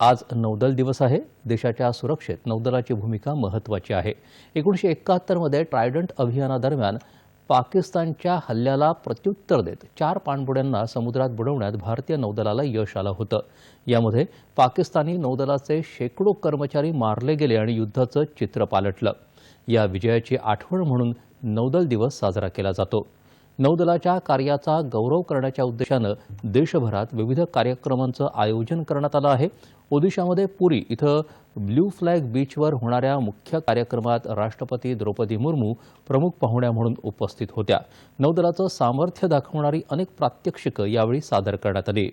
आज नौदल दिवस आहे. देशाच्या सुरक्षेत नौदलाची भूमिका महत्त्वाची आहे. एकोणीसशे एकाहत्तरमध्ये ट्रायडंट अभियानादरम्यान पाकिस्तानच्या हल्ल्याला प्रत्युत्तर देत चार पाणबुड्यांना समुद्रात बुडवण्यात भारतीय नौदलाला यश आलं होतं. यामध्ये पाकिस्तानी नौदलाचे शेकडो कर्मचारी मारले गेले आणि युद्धाचं चित्र पालटलं. या विजयाची आठवण म्हणून नौदल दिवस साजरा केला जातो. नौदलाच्या कार्याचा गौरव करण्याच्या उद्देशानं देशभरात विविध कार्यक्रमांचं आयोजन करण्यात आलं आहे. ओदिशामध्ये पुरी इथं ब्ल्यू फ्लॅग बीचवर होणाऱ्या मुख्य कार्यक्रमात राष्ट्रपती द्रौपदी मुर्मू प्रमुख पाहुण्या म्हणून उपस्थित होत्या. नौदलाचं सामर्थ्य दाखवणारी अनेक प्रात्यक्षिकं यावेळी सादर करण्यात आली.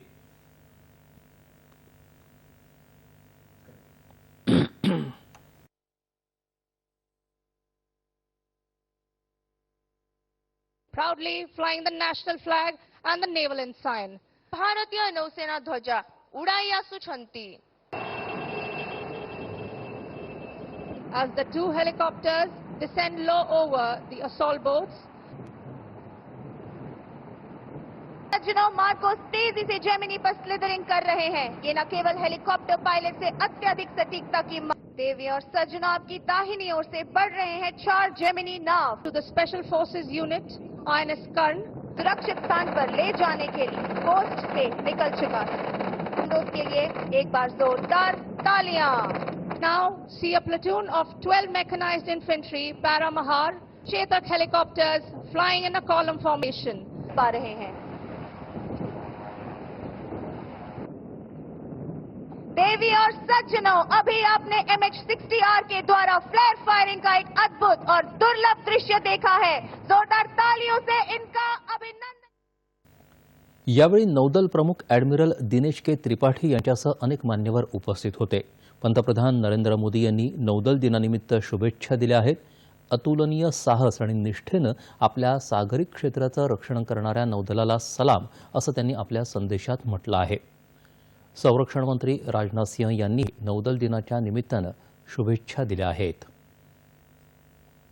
proudly flying the national flag and the naval ensign. ભારતીય નૌસેના ધ્વજા ઉડાઈ આસુછંતી. As the two helicopters descend low over the assault boats, चुनाव मार्कोस तेज़ी से जेमिनी पर स्लिदरिंग कर रहे हैं ये न केवल हेलीकॉप्टर पायलट से अत्यधिक सटीकता की देवी और सज्जनाव की दाहिनी ओर से बढ़ रहे हैं चार Gemini now to the special forces unit ion स्कर्ण सुरक्षित स्थान पर ले जाने के लिए कोस्ट से निकल चुका है। के लिए एक बार जोरदार तालियाँ। Now see a platoon of 12 mechanised infantry Para Mahar Chetak helicopters flying in a column formation पा रहे हैं। देवी और सज्जनों अभी आपने एम एच सिक्सटी आर के द्वारा फ्लैर फायरिंग का एक अद्भुत और दुर्लभ दृश्य देखा है। जोरदार तालियों से इनका अभिनंदन। यावेळी नौदल प्रमुख ॲडमिरल दिनेश के त्रिपाठी यांच्यासह अनेक मान्यवर उपस्थित होते. पंतप्रधान नरेंद्र मोदी यांनी नौदल दिनानिमित्त शुभेच्छा दिल्या आहेत. अतुलनीय साहस आणि निष्ठेनं आपल्या सागरी क्षेत्राचं रक्षण करणाऱ्या नौदलाला सलाम असं त्यांनी आपल्या संदेशात म्हटलं आहे. संरक्षण मंत्री राजनाथ सिंह यांनी नौदल दिनाच्या निमित्तानं शुभेच्छा दिल्या आहेत.